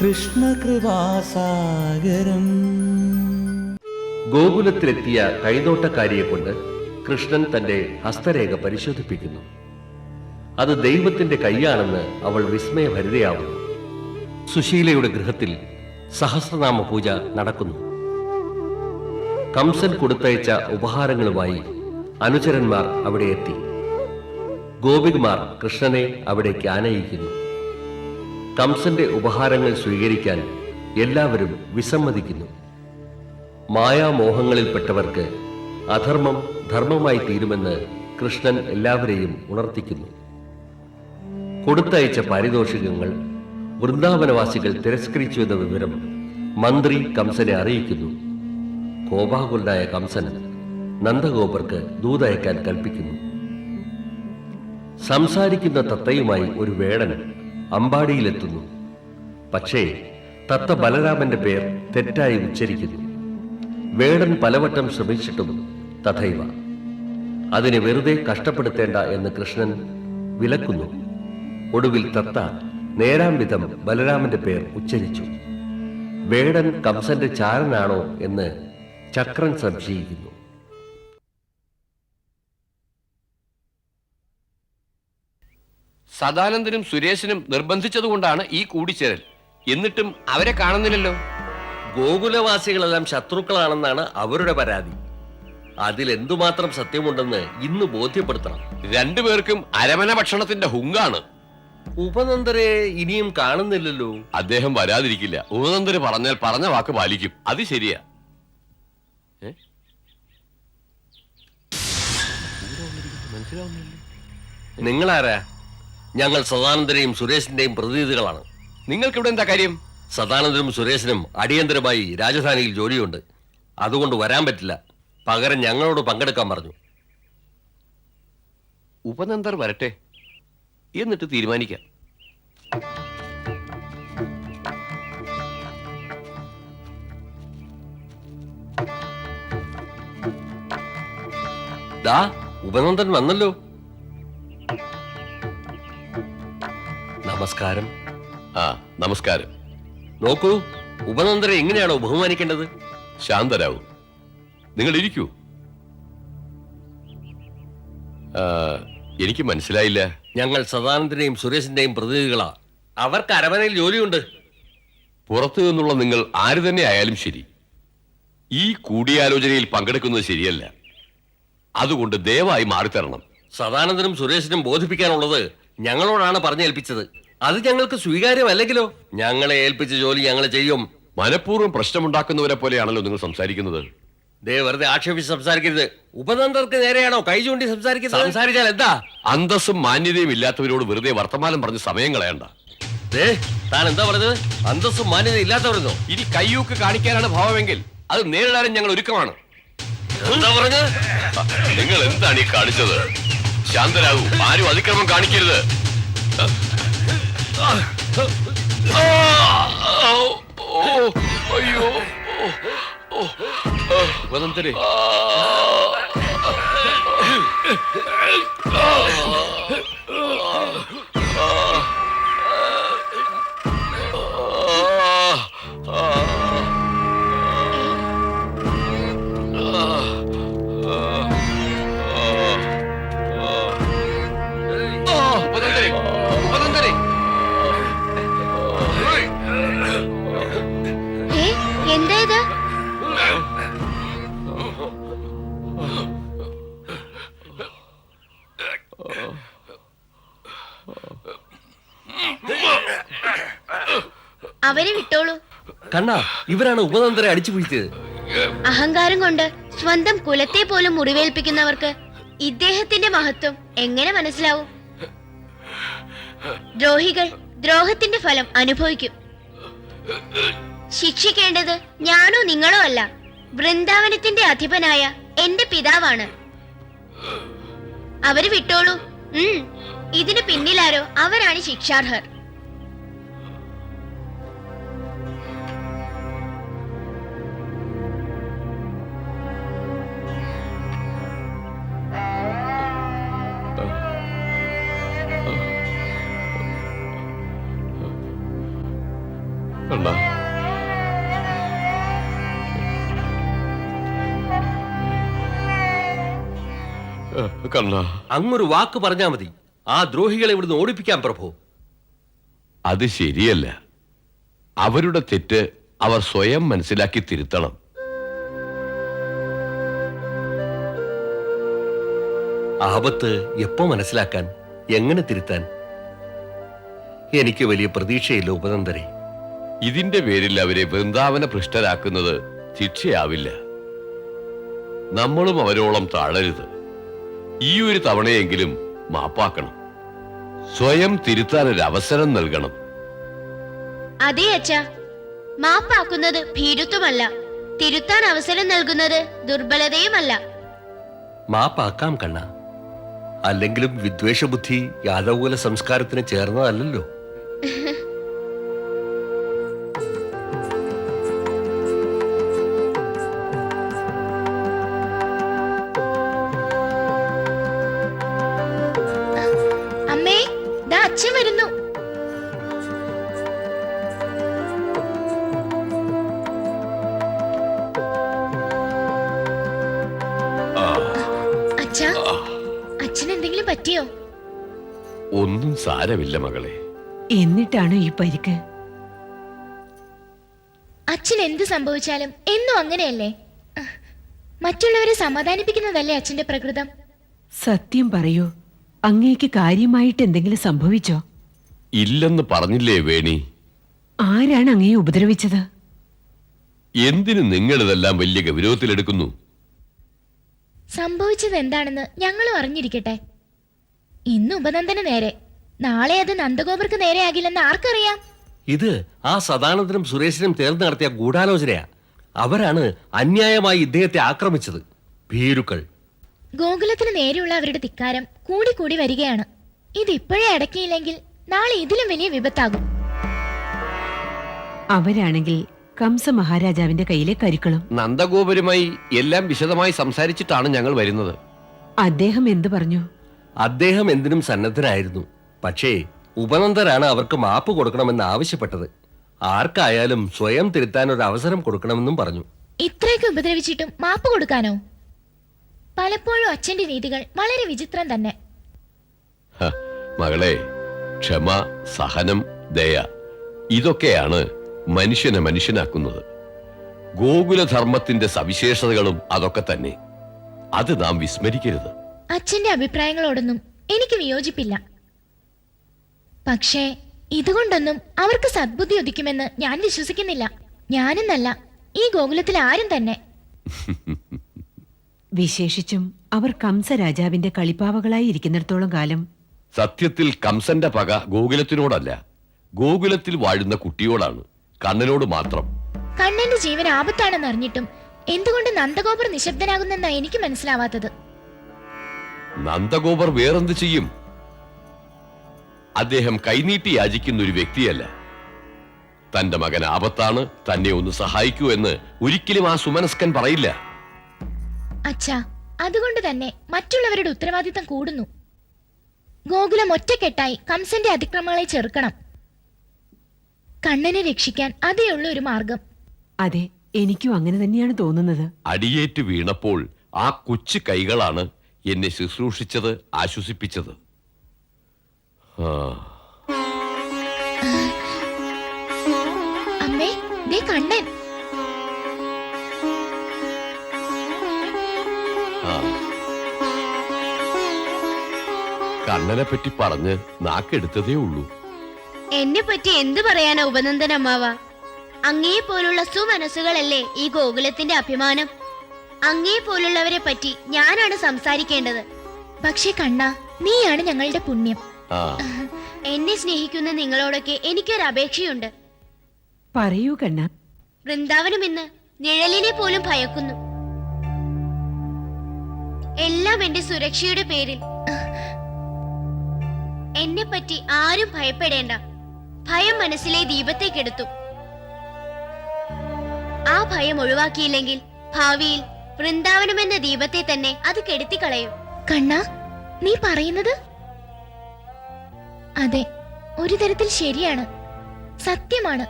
കൃഷ്ണകൃപാസാഗരം ഗോകുലത്തിലെത്തിയ കൈതോട്ടക്കാരിയെ കൊണ്ട് കൃഷ്ണൻ തന്റെ ഹസ്തരേഖ പരിശോധിപ്പിക്കുന്നു. അത് ദൈവത്തിന്റെ കൈയാണെന്ന് അവൾ വിസ്മയഭരിതയാവുന്നു. സുശീലയുടെ ഗൃഹത്തിൽ സഹസ്രനാമ പൂജ നടക്കുന്നു. കംസൻ കൊടുത്തയച്ച ഉപഹാരങ്ങളുമായി അനുചരന്മാർ അവിടെ എത്തി. ഗോപികുമാർ കൃഷ്ണനെ അവിടേക്ക് ആനയിക്കുന്നു. കംസന്റെ ഉപഹാരങ്ങൾ സ്വീകരിക്കാൻ എല്ലാവരും വിസമ്മതിക്കുന്നു. മായാമോഹങ്ങളിൽപ്പെട്ടവർക്ക് അധർമ്മം ധർമ്മമായി തീരുമെന്ന് കൃഷ്ണൻ എല്ലാവരെയും ഉണർത്തിക്കുന്നു. കൊടുത്തയച്ച പാരിതോഷികങ്ങൾ വൃന്ദാവനവാസികൾ തിരസ്കരിച്ചു എന്ന വിവരം മന്ത്രി കംസനെ അറിയിക്കുന്നു. കോപാകുലനായ കംസൻ നന്ദഗോപർക്ക് ദൂതയക്കാൻ കൽപ്പിക്കുന്നു. സംസാരിക്കുന്ന തത്തയുമായി ഒരു വേടൻ അമ്പാടിയിലെത്തുന്നു. പക്ഷേ തത്ത ബലരാമന്റെ പേർ തെറ്റായി ഉച്ചരിക്കുന്നു. വേടൻ പലവട്ടം ശ്രമിച്ചിട്ടും തഥൈവ. അതിനെ വെറുതെ കഷ്ടപ്പെടുത്തേണ്ട എന്ന് കൃഷ്ണൻ വിലക്കുന്നു. ഒടുവിൽ തത്ത നേരാം വിധം ബലരാമന്റെ പേർ ഉച്ചരിച്ചു. വേടൻ കംസന്റെ ചാരനാണോ എന്ന് ചക്രൻ സംശയിക്കുന്നു. സദാനന്ദനും സുരേഷിനും നിർബന്ധിച്ചതുകൊണ്ടാണ് ഈ കൂടിച്ചേരൽ. എന്നിട്ടും അവരെ കാണുന്നില്ലല്ലോ. ഗോകുലവാസികളെല്ലാം ശത്രുക്കളാണെന്നാണ് അവരുടെ പരാതി. അതിൽ എന്തുമാത്രം സത്യമുണ്ടെന്ന് ഇന്ന് ബോധ്യപ്പെടുത്തണം. രണ്ടുപേർക്കും അരമന ഭക്ഷണത്തിന്റെ ഹുങ്കാണ്. ഉപനന്ദരെ ഇനിയും കാണുന്നില്ലല്ലോ. അദ്ദേഹം വരാതിരിക്കില്ല. ഉപനന്ദര് പറഞ്ഞാൽ പറഞ്ഞ വാക്ക് പാലിക്കും. അത് ശരിയാ? നിങ്ങളാരാ? ഞങ്ങൾ സദാനന്ദരെയും സുരേഷിന്റെയും പ്രതിനിധികളാണ്. നിങ്ങൾക്കിവിടെ എന്താ കാര്യം? സദാനന്ദനും സുരേഷിനും അടിയന്തരമായി രാജധാനിയിൽ ജോലിയുണ്ട്. അതുകൊണ്ട് വരാൻ പറ്റില്ല. പകരം ഞങ്ങളോട് പങ്കെടുക്കാൻ പറഞ്ഞു. ഉപനന്ദർ വരട്ടെ. എന്നിട്ട് തീരുമാനിക്കാം. ദാ ഉപനന്ദൻ വന്നല്ലോ. നമസ്കാരം. ആ നമസ്കാരം. നോക്കൂ ഉപനന്ദരെ എങ്ങനെയാണോ ബഹുമാനിക്കേണ്ടത്? ശാന്തരാവു. നിങ്ങൾ ഇരിക്കൂ. എനിക്ക് മനസ്സിലായില്ല. ഞങ്ങൾ സദാനന്ദന്റെയും സുരേഷിന്റെയും പ്രതിനിധികളാ. അവർക്ക് അരമനയിൽ ജോലിയുണ്ട്. പുറത്തു നിന്നുള്ള നിങ്ങൾ ആര് തന്നെ ആയാലും ശരി. ഈ കൂടിയാലോചനയിൽ പങ്കെടുക്കുന്നത് ശരിയല്ല. അതുകൊണ്ട് ദയവായി മാറിത്തരണം. സദാനന്ദനും സുരേഷിനും ബോധിപ്പിക്കാനുള്ളത് ഞങ്ങളോടാണ് പറഞ്ഞേൽപ്പിച്ചത്. അത് ഞങ്ങൾക്ക് സ്വീകാര്യമല്ലെങ്കിലോ? ഞങ്ങളെ ഏൽപ്പിച്ച ജോലി ഞങ്ങൾ ചെയ്യും. മനഃപൂർവം പ്രശ്നമുണ്ടാക്കുന്നവരെ പോലെയാണല്ലോ നിങ്ങൾ സംസാരിക്കുന്നത്. ദേ വെറുതെ ആക്ഷേപിച്ച് സംസാരിക്കരുത്. ഉപതന്ത്രർക്ക് നേരെയാണോ കൈ ചൂണ്ടി സംസാരിക്കുന്നത്? സംസാരിച്ചാൽ എന്താ? അന്തസ്സും മാന്യതയും ഇല്ലാത്തവരോട് വെറുതെ വർത്തമാനം പറഞ്ഞ് സമയം കളയണ്ട. ദേ താൻ എന്താ പറഞ്ഞത്? അന്തസ്സും മാന്യത ഇല്ലാത്തവരെന്നോ? ഇനി കയ്യൂക്ക് കാണിക്കാനാണ് ഭാവമെങ്കിൽ അത് നേരിടാനും ഞങ്ങൾ ഒരുക്കമാണ്. എന്താ പറഞ്ഞത്? നിങ്ങൾ എന്താണ് ഈ കാണിച്ചത്? ശാന്തരാകൂ ആരും അതിക്രമം കാണിക്കരുത്. అయ్యో వదంతరి അവരെ വിട്ടോളൂ. കണ്ണ ഇവരാണ് ഉപതന്ത്രെ അടിച്ചു വീഴ്ത്തിയത്. അഹങ്കാരം കൊണ്ട് സ്വന്തം കുലത്തെ പോലും മുറിവേൽപ്പിക്കുന്നവർക്ക് ഇദ്ദേഹത്തിന്റെ മഹത്വം എങ്ങനെ മനസ്സിലാവും? ദ്രോഹികൾ ദ്രോഹത്തിന്റെ ഫലം അനുഭവിക്കും. ശിക്ഷിക്കേണ്ടത് ഞാനോ നിങ്ങളോ അല്ല. വൃന്ദാവനത്തിന്റെ അധിപനായ എന്റെ പിതാവാണ്. അവർ വിട്ടോളൂ. ഉം. ഇതിന് പിന്നിലാരോ അവരാണ് ശിക്ഷാർഹർ. കണ്ണാ കണ്ണാ. അങ്ങൊരു വാക്ക് പറഞ്ഞാ മതി. ആ ദ്രോഹികളെ ഇവിടുന്ന് ഓടിപ്പിക്കാൻ പ്രഭു. അത് ശരിയല്ല. അവരുടെ തെറ്റ് അവർ സ്വയം മനസ്സിലാക്കി തിരുത്തണം. ആപത്ത് എപ്പോ മനസ്സിലാക്കാൻ? എങ്ങനെ തിരുത്താൻ? എനിക്ക് വലിയ പ്രതീക്ഷയില്ല ഉപനന്ദരെ. ഇതിന്റെ പേരിൽ അവരെ വൃന്ദാവന പൃഷ്ഠരാക്കുന്നത് ശിക്ഷയാവില്ല. നമ്മളും അവരോളം താഴരുത്. ഈ ഒരു തവണയെങ്കിലും മാപ്പാക്കണം. സ്വയം തിരുത്താൻ ഒരു അവസരം നൽകണം. അതെ അച്ഛ. മാപ്പാക്കുന്നത് ഭീരുത്വമല്ല. തിരുത്താൻ അവസരം നൽകുന്നത് ദുർബലതയുമല്ല. മാപ്പാക്കാം കണ്ണ. അല്ലെങ്കിലും വിദ്വേഷബുദ്ധി യാദവകുല സംസ്കാരത്തിന് ചേർന്നതല്ലല്ലോ. പറ്റിയോ? ഒന്നും സാരമില്ല മകളെ. എന്നിട്ടാണ് ഈ പരിക്ക്? അച്ഛൻ എന്ത് സംഭവിച്ചാലും എന്നും അങ്ങനെയല്ലേ? മറ്റുള്ളവരെ സമാധാനിപ്പിക്കുന്നതല്ലേ അച്ഛന്റെ പ്രകൃതം? സത്യം പറയൂ അങ്ങേക്ക് കാര്യമായിട്ട് എന്തെങ്കിലും സംഭവിച്ചോ? ഇല്ലെന്ന് പറഞ്ഞില്ലേ വേണി? ആരാണ് അങ്ങയെ ഉപദ്രവിച്ചത്? എന്തിനു നിങ്ങൾ ഇതെല്ലാം വലിയ ഗൗരവത്തിലെടുക്കുന്നു? സംഭവിച്ചത് എന്താണെന്ന് ഞങ്ങളും അറിഞ്ഞിരിക്കട്ടെ. ഇന്ന് ഉപനന്ദന് നേരെ. നാളെ അത് നന്ദഗോപർക്ക് നേരെ ആകില്ലെന്ന് ആർക്കറിയാം? ഇത് ആ സദാനന്ദനും സുരേഷിനും ചേർന്ന് നടത്തിയ ഗൂഢാലോചനയാ. അവരാണ് അന്യായമായി ഇദ്ദേഹത്തെ ആക്രമിച്ചത്. ഭീരുക്കൾ. ഗോകുലത്തിന് നേരെയുള്ള അവരുടെ ധിക്കാരം കൂടി കൂടി വരികയാണ്. ഇത് ഇപ്പോഴേ അടക്കിയില്ലെങ്കിൽ നാളെ ഇതിലും വലിയ വിപത്താകും. അവരാണെങ്കിൽ കംസ മഹാരാജാവിന്റെ കയ്യിലെ കരുക്കളും. നന്ദഗോപുരമായി എല്ലാം വിശദമായി സംസാരിച്ചിട്ടാണ് ഞങ്ങൾ വരുന്നത്. അദ്ദേഹം എന്തു പറഞ്ഞു? അദ്ദേഹം എന്തിനും സന്നദ്ധനായിരുന്നു പക്ഷേ ഉപനന്ദരാണ് അവർക്ക് മാപ്പ് കൊടുക്കണമെന്ന് ആവശ്യപ്പെട്ടത്. ആർക്കായാലും സ്വയം തിരുത്താൻ ഒരു അവസരം കൊടുക്കണമെന്നും പറഞ്ഞു. ഇത്രയൊക്കെ ഉപദ്രവിച്ചിട്ടും മാപ്പ് കൊടുക്കാനോ? പലപ്പോഴും അച്ഛന്റെ രീതികൾ വളരെ വിചിത്രം തന്നെ. ഹ, മകളെ ക്ഷമ സഹനം ദയ ഇതൊക്കെയാണ് മനുഷ്യനെ മനുഷ്യനാക്കുന്നത്. ഗോകുലധർമ്മത്തിന്റെ സവിശേഷതകളും അതൊക്കെ തന്നെ. അത് നാം വിസ്മരിക്കരുത്. അച്ഛന്റെ അഭിപ്രായങ്ങളോടൊന്നും എനിക്ക് വിയോജിപ്പില്ല. പക്ഷേ ഇതുകൊണ്ടൊന്നും അവർക്ക് സദ്ബുദ്ധി ഒതുക്കുമെന്ന് ഞാൻ വിശ്വസിക്കുന്നില്ല. ഞാനെന്നല്ല ഈ ഗോകുലത്തിൽ ആരും തന്നെ. വിശേഷിച്ചും അവർ കംസ രാജാവിന്റെ കളിപ്പാവകളായി ഇരിക്കുന്നിടത്തോളം കാലം. സത്യത്തിൽ കംസന്റെ പക ഗോകുലത്തിനോടല്ല. ഗോകുലത്തിൽ വാഴുന്ന കുട്ടിയോടാണ് കണ്ണനോട് മാത്രം. കണ്ണന്റെ ജീവൻ ആപത്താണെന്ന് അറിഞ്ഞിട്ടും എന്തുകൊണ്ട് നന്ദഗോപർ നിശബ്ദനാകുന്നെന്നാ എനിക്ക് മനസ്സിലാവാത്തത്. നന്ദഗോപർ വേറെന്ത് ചെയ്യും? അദ്ദേഹം കൈനീട്ടി യാചിക്കുന്ന ഒരു വ്യക്തിയല്ല. തന്റെ മകൻ ആപത്താണ് തന്നെ ഒന്ന് സഹായിക്കൂ എന്ന് ഒരിക്കലും ആ സുമനസ്കൻ പറയില്ല. അച്ഛാ അതുകൊണ്ട് തന്നെ മറ്റുള്ളവരുടെ ഉത്തരവാദിത്തം കൂടുന്നു. ഗോകുലം ഒറ്റക്കെട്ടായി കംസന്റെ അതിക്രമങ്ങളെ ചെറുക്കണം. കണ്ണനെ രക്ഷിക്കാൻ അതേ ഉള്ള ഒരു മാർഗം. അതെ എനിക്കും അങ്ങനെ തന്നെയാണ് തോന്നുന്നത്. അടിയേറ്റ് വീണപ്പോൾ ആ കൊച്ചു കൈകളാണ് എന്നെ ശുശ്രൂഷിച്ചത് ആശ്വസിപ്പിച്ചത്. അമ്മേ ദേ കണ്ണൻ. കണ്ണനെ പറ്റി പറഞ്ഞ് നാക്കെടുത്തതേ ഉള്ളൂ. എന്നെ പറ്റി എന്ത് പറയാനാ ഉപനന്ദൻ അമ്മാവ? അങ്ങേ പോലുള്ള സുമനസ്സുകളല്ലേ ഈ ഗോകുലത്തിന്റെ അഭിമാനം? അങ്ങേ പോലുള്ളവരെ പറ്റി ഞാനാണ് സംസാരിക്കേണ്ടത്. പക്ഷേ കണ്ണ നീയാണ് ഞങ്ങളുടെ പുണ്യം. ആ. എന്നെ സ്നേഹിക്കുന്ന നിങ്ങളോടൊക്കെ എനിക്കൊരു അപേക്ഷയുണ്ട്. പറയൂ കണ്ണ. വൃന്ദാവനം ഇന്ന് നിഴലിനെ പോലും ഭയക്കുന്നു. എല്ലാം എന്റെ സുരക്ഷയുടെ പേരിൽ. എന്നെ പറ്റി ആരും ഭയപ്പെടേണ്ട. ഭയം മനസ്സിലെ ദീപത്തേക്കെടുത്തു ആ ഭയം ഒഴിവാക്കിയില്ലെങ്കിൽ ഭാവിയിൽ വൃന്ദാവനം എന്ന ദീപത്തെ തന്നെ അത് കെടുത്തിക്കളയും. കണ്ണ നീ പറയുന്നത്? അതെ ഒരു തരത്തിൽ ശരിയാണ്. സത്യമാണ്.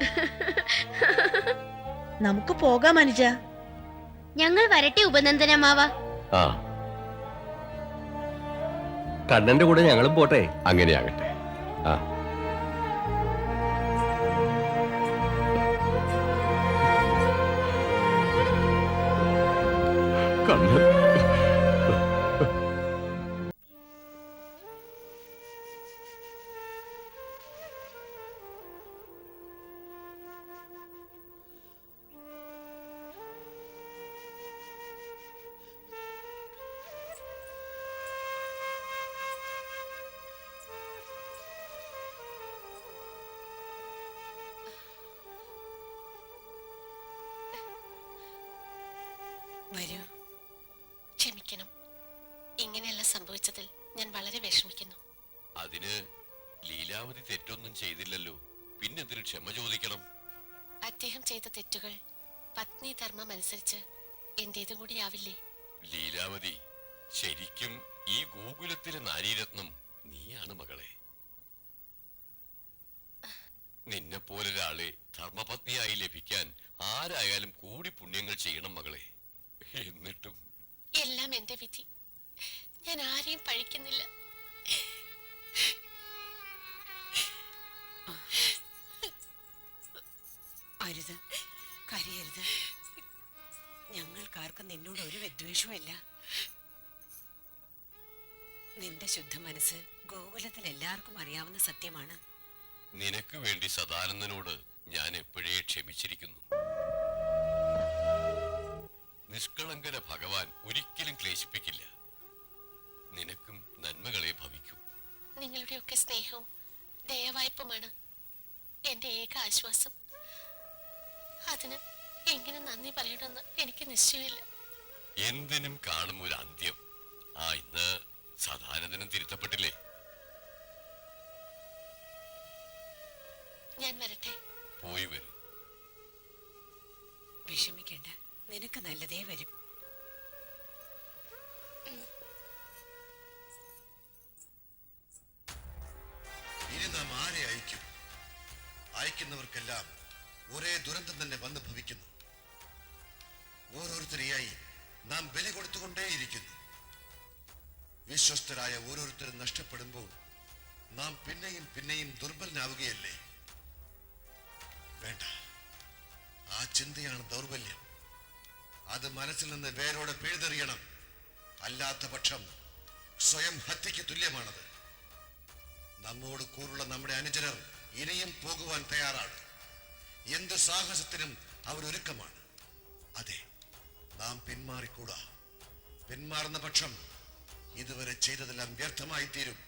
നമുക്ക് പോകാം അനുജ. ഞങ്ങൾ വരട്ടെ ഉപനന്ദനമാവ. ആ. കണ്ണന്റെ കൂടെ ഞങ്ങളും പോട്ടെ? അങ്ങനെയാകട്ടെ. ആ. കണ്ണൻ സംഭവിച്ചതിൽ ഞാൻ വളരെ വിഷമിക്കുന്നു. അതിന് ലീലാവതി തെറ്റൊന്നും ചെയ്തില്ലല്ലോ. പിന്നെന്തിനു ക്ഷമ ചോദിക്കണം? അദ്ദേഹം ചെയ്ത തെറ്റുകൾ പത്നി ധർമ്മം അനുസരിച്ച് എന്റേതും കൂടി ആവില്ലേ? ലീലാവതി ശരിക്കും ഈ ഗോകുലത്തിലെ നാരീരത്നം നീയാണ് മകളെ. നിന്നെ പോലൊരാളെ ധർമ്മപത്നിയായി ലഭിക്കാൻ ആരായാലും കൂടി പുണ്യങ്ങൾ ചെയ്യണം മകളെ. എന്നിട്ടും എല്ലാം എന്റെ വിധി. ഞാൻ ആരെയും പഴിക്കുന്നില്ല. അരുത് കരയരുത്. ഞങ്ങൾക്കാർക്കും നിന്നോട് ഒരു വിദ്വേഷവുമില്ല. നിന്റെ ശുദ്ധ മനസ്സ് ഗോകുലത്തിൽ എല്ലാവർക്കും അറിയാവുന്ന സത്യമാണ്. നിനക്ക് വേണ്ടി സദാനന്ദനോട് ഞാൻ എപ്പോഴേ ക്ഷമിച്ചിരിക്കുന്നു. നിഷ്കളങ്കര ഭഗവാൻ ഒരിക്കലും ക്ലേശിപ്പിക്കില്ല. നിനക്കും നന്മകളെ ഭവിക്കൂ. നിങ്ങളുടെയൊക്കെ സ്നേഹവും ദയവായ്പമാണ് എന്റെ ഏക ആശ്വാസം. അതിന് എങ്ങനെ നന്ദി പറയണമെന്ന് എനിക്ക് നിശ്ചയമില്ല. എന്തിനും കാണും ഒരു അന്ത്യം. ആ ഇന്ന് സദാനന്ദനം തിരുത്തപ്പെട്ടില്ലേ? ഞാൻ വരട്ടെ. പോയി വരും. വിഷമിക്കേണ്ട. നിനക്ക് നല്ലതേ വരും. അയക്കുന്നവർക്കെല്ലാം ഒരേ ദുരന്തം തന്നെ വന്ന് ഭവിക്കുന്നു. ഓരോരുത്തരെയായി നാം ബലി കൊടുത്തുകൊണ്ടേയിരിക്കുന്നു. വിശ്വസ്തരായ ഓരോരുത്തരും നഷ്ടപ്പെടുമ്പോൾ നാം പിന്നെയും പിന്നെയും ദുർബലനാവുകയല്ലേ? വേണ്ട. ആ ചിന്തയാണ് ദൗർബല്യം. അത് മനസ്സിൽ നിന്ന് വേരോടെ പിഴുതെറിയണം. അല്ലാത്ത പക്ഷം സ്വയം ഹത്യയ്ക്ക് തുല്യമാണത്. നമ്മോട് കൂറുള്ള നമ്മുടെ അനുചരർ ഇനിയും പോകുവാൻ തയ്യാറാണ്. എന്ത് സാഹസത്തിനും അവരൊരുക്കമാണ്. അതെ നാം പിന്മാറിക്കൂടാ. പിന്മാറുന്ന പക്ഷം ഇതുവരെ ചെയ്തതെല്ലാം വ്യർത്ഥമായി തീരും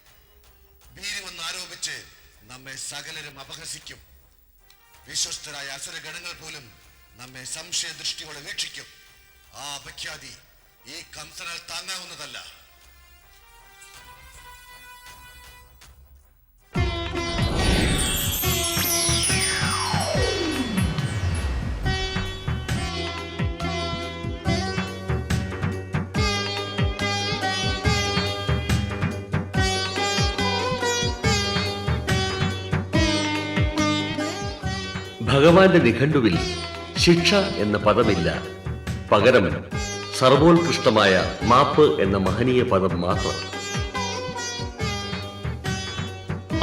ഭീരുമെന്ന് ആരോപിച്ച് നമ്മെ സകലരും അപഹസിക്കും. വിശ്വസ്തരായ അസുരഗണങ്ങൾ പോലും നമ്മെ സംശയദൃഷ്ടിയോടെ വീക്ഷിക്കും. ആ അപഖ്യാതി ഈ കംസനാൽ താങ്ങാവുന്നതല്ല. ഭഗവാന്റെ നിഘണ്ടുവിൽ ശിക്ഷ എന്ന പദമില്ല. പകരം സർവോത്കൃഷ്ടമായ മാപ്പ് എന്ന മഹനീയ പദം മാത്രം.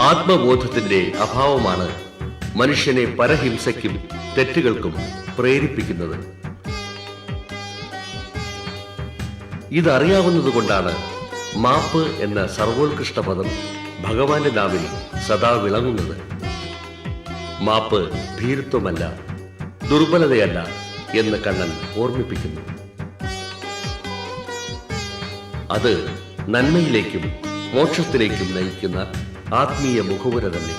ആത്മബോധത്തിന്റെ അഭാവമാണ് മനുഷ്യനെ പരഹിംസയ്ക്കും തെറ്റുകൾക്കും പ്രേരിപ്പിക്കുന്നത്. ഇതറിയാവുന്നതുകൊണ്ടാണ് മാപ്പ് എന്ന സർവോത്കൃഷ്ട പദം ഭഗവാന്റെ നാവിൽ സദാ വിളങ്ങുന്നത്. മാപ്പ് ഭീരുത്വമല്ല ദുർബലതയല്ല എന്ന് കണ്ണൻ ഓർമ്മിപ്പിക്കുന്നു. അത് നന്മയിലേക്കും മോക്ഷത്തിലേക്കും നയിക്കുന്ന ആത്മീയ മുഖവുര തന്നെ.